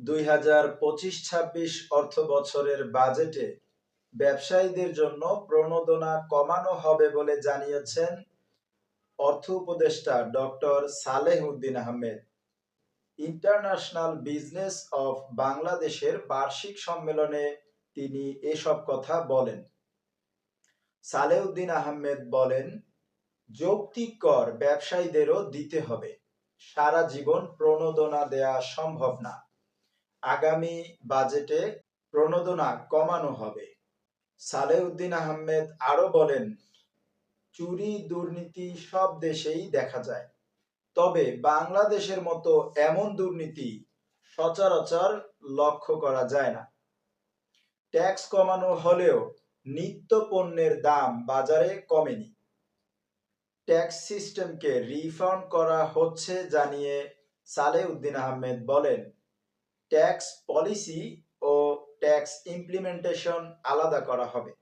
দুই হাজার পঁচিশ ছাব্বিশ অর্থ বছরের বাজেটে ব্যবসায়ীদের জন্য প্রণোদনা কমানো হবে বলে জানিয়েছেন অর্থ উপদেষ্টা doctor Saleh Uddin Ahmed. International business of বাংলাদেশের বার্ষিক সম্মেলনে তিনি এসব কথা বলেন। সালেউদ্দিন আহমেদ বলেন, যৌক্তিক কর ব্যবসায়ীদেরও দিতে হবে। সারা জীবন প্রণোদনা দেয়া সম্ভব না। আগামী বাজেটে প্রণোদনা কমানো হবে। সালেউদ্দিন আহমেদ আরও বলেন, চুরি, দুর্নীতি সব দেশেই দেখা যায়। তবে বাংলাদেশের মতো এমন দুর্নীতি সচরাচর লক্ষ্য করা যায় না। ট্যাক্স কমানো হলেও নিত্য পণ্যের দাম বাজারে কমেনি। ট্যাক্স সিস্টেমকে রিফর্ম করা হচ্ছে জানিয়ে সালেউদ্দিন আহমেদ বলেন ট্যাক্স পলিসি ও ট্যাক্স ইমপ্লিমেন্টেশন আলাদা করা হবে।